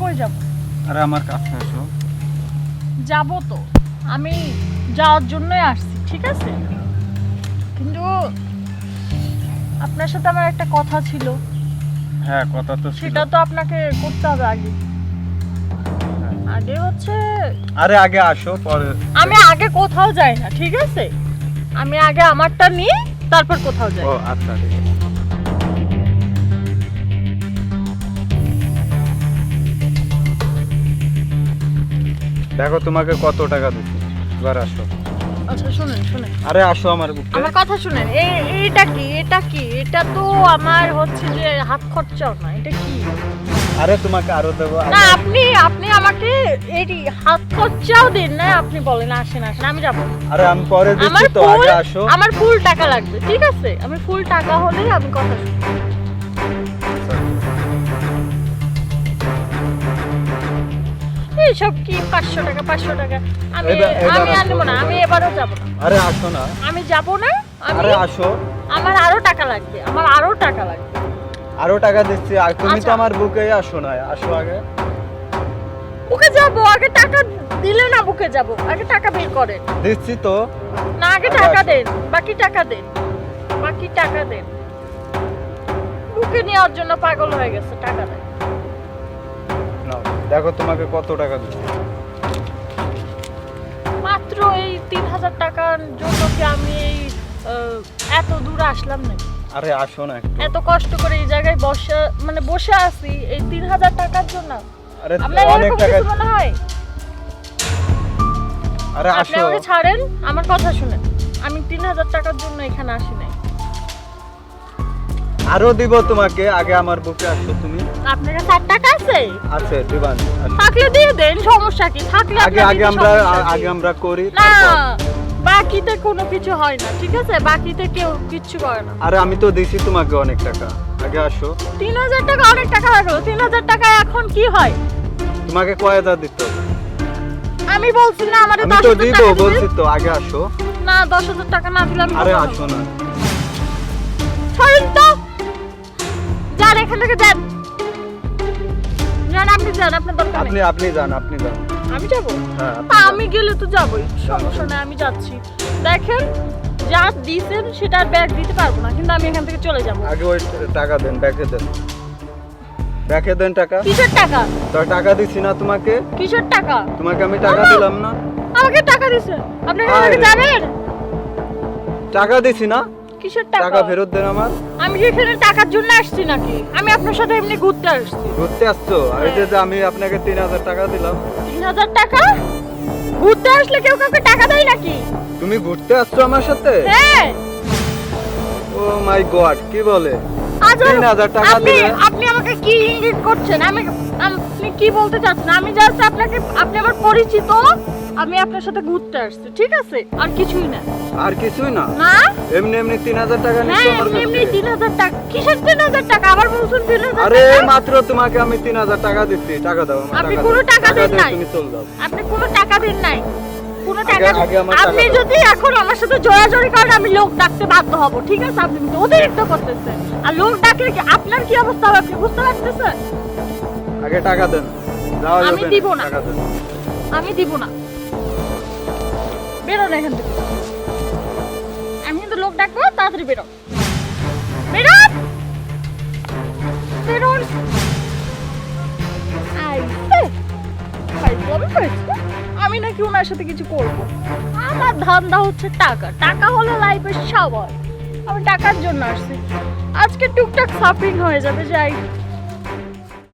কই যাব। আরে আমার কাছে এসো। যাব তো। আমি যাওয়ার জন্যই আসছি ঠিক আছে? কিন্তু আপনার সাথে আমার একটা কথা ছিল। হ্যাঁ কথা তো ছিল। সেটা তো আপনাকে করতে হবে আগে। আগে হচ্ছে আরে আগে আসো পরে আমি আগে কোথাও যাই না ঠিক আছে? আমি আগে আমারটা নিয়ে তারপর কোথাও যাই। ও আচ্ছা ঠিক আছে। দেখো তোমাকে কত টাকা দিচ্ছি। এবার আসো। আচ্ছা শুনেন শুনেন। আরে আসো আমার বুকে। আমার কথা শুনেন এইটা কি এটা কি? এটা তো আমার হচ্ছে যে হাত খরচাও না এটা কি? আরে তোমাকে আরও দেবো না আপনি আপনি আমাকে এই হাত খরচাও দিন না আপনি বলেন আসেন আসেন আমি যাব। আরে আমি পরে দিচ্ছি তো আগে আসো। আমার ফুল টাকা লাগবে ঠিক আছে? আমি ফুল টাকা হলেই আমি কথা শুনব এইসব কি পাঁচশো টাকা পাঁচশো টাকা? আমি এবার- এবার আমি আর না আমি এবারও যাব না। আরে আসো না। আমি যাব না আরে আসো। আমার আরও টাকা লাগবে আমার আরও টাকা লাগবে। আরও টাকা দিচ্ছি আর তুমি তো আচ্ছা। আমার বুকে আসো না আসো আগে। বুকে যাব আগে টাকা দিলে না বুকে যাব আগে টাকা বের করেন। দিচ্ছি তো। না আগে টাকা। দেন বাকি টাকা দেন বাকি টাকা দেন। বুকে নেওয়ার জন্য পাগল হয়ে গেছে টাকা দেন। দেখো তোমাকে কত টাকা দিচ্ছি। মাত্র এই তিন হাজার টাকার জন্য কি আমি এই আহ, এত দূর আসলাম নাকি? আরে আসো না একটু। এত কষ্ট করে এই জায়গায় বসে মানে বসে আছি এই তিন হাজার টাকার জন্য। আরে আপনার অনেক এরকম টাকা কিছু মনে হয়? আরে আপনি আসো। আমাকে ছাড়েন আমার কথা শুনেন। আমি তিন হাজার টাকার জন্য এখানে আসি নাই। আরও দিব তোমাকে আগে আমার বুকে আসো তুমি। আপনার কাছে আট টাকা? আছে? আছে দিবান থাকলে দিয়ে দেন সমস্যা কি? থাকলে আগে আগে আমরা আগে আমরা করি না বাকিতে কোনো কিছু হয় না ঠিক আছে? বাকিতে কেউ কিচ্ছু করে না। আরে আমি তো দিছি তোমাকে অনেক টাকা। আগে আসো। তিন হাজার টাকা অনেক টাকা লাগল তিন হাজার টাকা এখন কি হয়? তোমাকে কয় হাজার দিতে আমি বলছি না আমার আমি দশ তো হাজার দিব টাকা বলছি তো আগে আসো। না দশ হাজার টাকা না দিলে আরে আসো না। ছাড়েন তো। যান এখান থেকে যান। যান আপনি যান আপনার দরকার আপনি নেই। আপনি যান আপনি যান। আমি যাব? হ্যাঁ আপনি তা যান। আমি গেলে তো যাবোই সমস্যা নেই আমি যাচ্ছি। দেখেন যা দিয়েছেন সেটা আর ব্যাগ দিতে পারব না কিন্তু আমি এখান থেকে চলে যাব। আগে ওই টাকা দেন ব্যাকে দেন। ব্যাকে দেন টাকা। কিসের টাকা? তো টাকা দিছি না তোমাকে। কিসের টাকা? তোমাকে আমি টাকা! দিলাম না। আমাকে টাকা দিছে আপনি এখান থেকে যাবেন টাকা দিছি না। কিসের টাকা? টাকা ফেরত দেন আমার। আমি এখানে টাকার জন্য আসছি নাকি? আমি আপনার সাথে এমনি ঘুরতে আসছি। ঘুরতে আসছো? আর এই যে। আমি আপনাকে তিন হাজার টাকা দিলাম। তিন হাজার টাকা? ঘুরতে আসলে কেউ কাউকে টাকা দেয় নাকি? তুমি ঘুরতে আসছো আমার সাথে? হ্যাঁ। ও মাই গড কি বলে? আজ তিন হাজার টাকা আপনি দিলে? আপনি আমাকে কি ইঙ্গিত করছেন? আমি আপনি কি বলতে চাচ্ছেন? আমি জাস্ট আপনাকে আপনি আমার পরিচিত। আমি আপনার সাথে ঘুরতে আসছি ঠিক আছে? আর কিছুই না। আর কিছুই না? না? এমনি এমনি তিন হাজার টাকা হ্যাঁ আমার এমনি এমনি কাছে তিন হাজার টাকা। কিসের তিন হাজার টাকা? আবার বলছেন তিন হাজার আরে মাত্র তোমাকে আমি তিন হাজার টাকা দিচ্ছি। টাকা দাও আমার আপনি কোনো টাকা দেন নাই। তুমি চল যাও। আপনি কোনো টাকা দেন নাই। কোনো টাকা আমার টাকা আপনি যদি এখন আমার সাথে জোরাজোরি করেন আমি লোক ডাকতে বাধ্য হব ঠিক আছে? আপনি কিন্তু অতিরিক্ত করতেছেন। আর লোক ডাকলে কি আপনার কি অবস্থা হবে? আপনি বুঝতে পারতেছেন? আগে টাকা দেন। আমি দিব না। আমি দিব না। বেরোন এখান থেকে। আমি কিন্তু লোক ডাকবো, তাড়াতাড়ি বেরো। বেরোন। আমি নাকি ওনার সাথে কিছু করব। আমার ধান্দা হচ্ছে টাকা। টাকা হলো লাইফের সবাই আমি টাকার জন্য আসছি। আজকে টুকটাক শপিং হয়ে যাবে, যাই